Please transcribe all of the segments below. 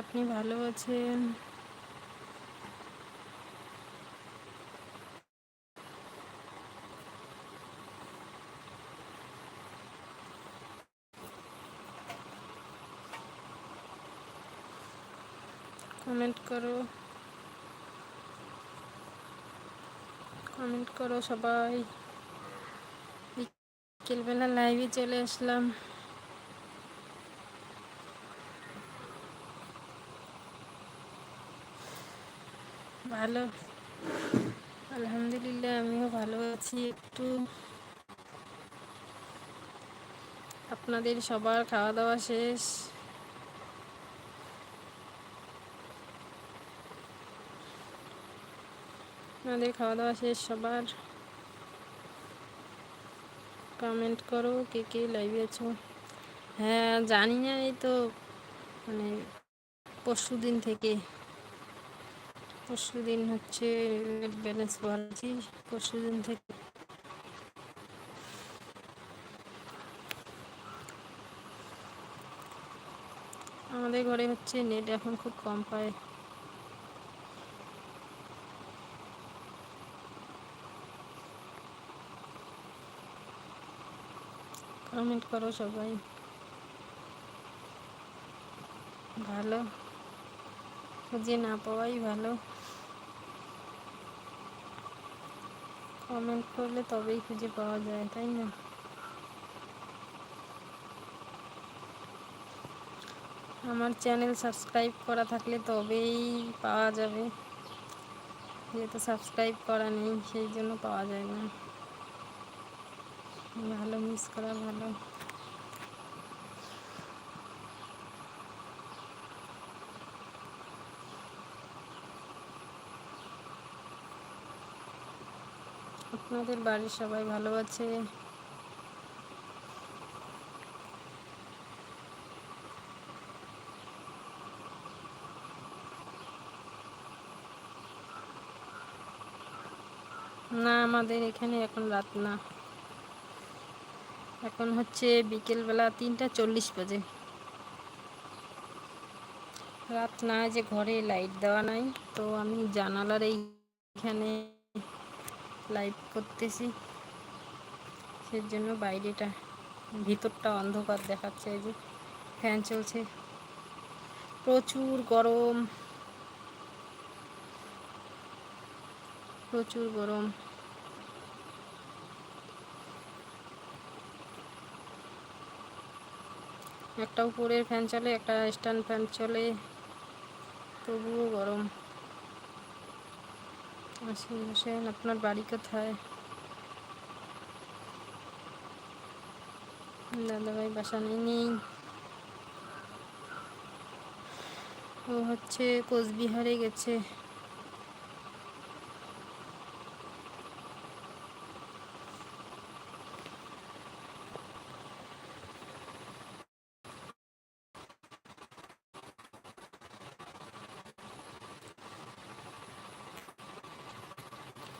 আপনি ভালো আছেন? কমেন্ট করো। কমেন্ট করো সবাই। বিকেলবেলা লাইভে চলে আসলাম। ভালো? আলহামদুলিল্লাহ, আমিও ভালো আছি। একটু আপনাদের সবার খাওয়া দাওয়া শেষ? আপনাদের খাওয়া দাওয়া শেষ সবার? কমেন্ট করো, কে কে লাইভে আছো? হ্যাঁ জানি না এই তো মানে পরশু দিন থেকে। পরশু দিন হচ্ছে ব্যালেন্স ভরাচ্ছি পরশু দিন থেকে। আমাদের ঘরে হচ্ছে নেট এখন খুব কম পায়। কমেন্ট করো সবাই। ভালো। খুঁজে না পাওয়াই ভালো। কমেন্ট করলে তবেই খুঁজে পাওয়া যায়, তাই না? আমার চ্যানেল সাবস্ক্রাইব করা থাকলে তবেই পাওয়া যাবে। যেহেতু সাবস্ক্রাইব করা নেই, সেই জন্য পাওয়া যায় না। ভালো মিস করা ভালো। আপনাদের বাড়ির সবাই ভালো আছে? না, আমাদের এখানে এখন রাত না। এখন হচ্ছে বিকেলবেলা তিনটা চল্লিশ বাজে। রাত না যে ঘরে লাইট দেওয়া নাই, তো আমি জানালার এইখানে লাইভ করতেছি। সেই জন্য বাইরেটা, ভিতরটা অন্ধকার দেখাচ্ছে এই যে ফ্যান চলছে। প্রচুর গরম। প্রচুর গরম। একটা উপরের ফ্যান চলে, একটা স্ট্যান্ড ফ্যান চলে, তবুও গরম। আসেন আসেন আপনার বাড়ি কোথায়? দাদাভাই বাসা নেই। ও হচ্ছে কোচবিহারে গেছে।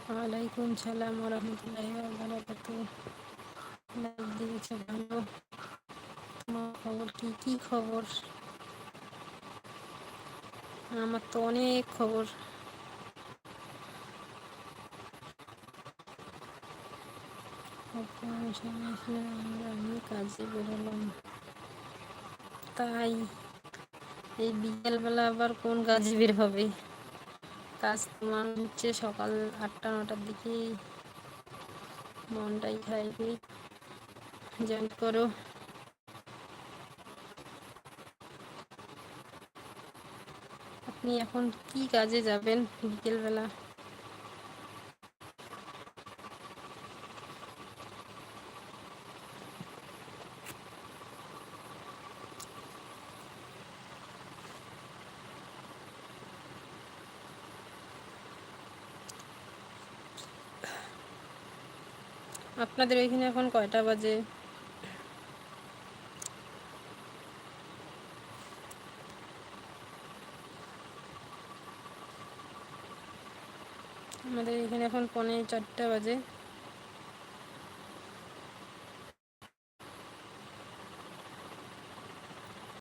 ওয়ালাইকুম সালাম রহমতুল্লাহ বারাকাতু লাইভ দিয়েছে ভালো। তোমার খবর কি? কি খবর? আমার তো অনেক খবর। আমি কাজে বেরোলাম। তাই এই বিকেলবেলা আবার কোন কাজে বের হবে? কাজ তোমার হচ্ছে সকাল আটটা, নটার দিকে মনটাই খাইবে জয়েন করো। আপনি এখন কি কাজে যাবেন বিকেলবেলা? আপনাদের এখানে এখন কয়টা বাজে? আমাদের এখানে এখন পনেরো চারটা বাজে।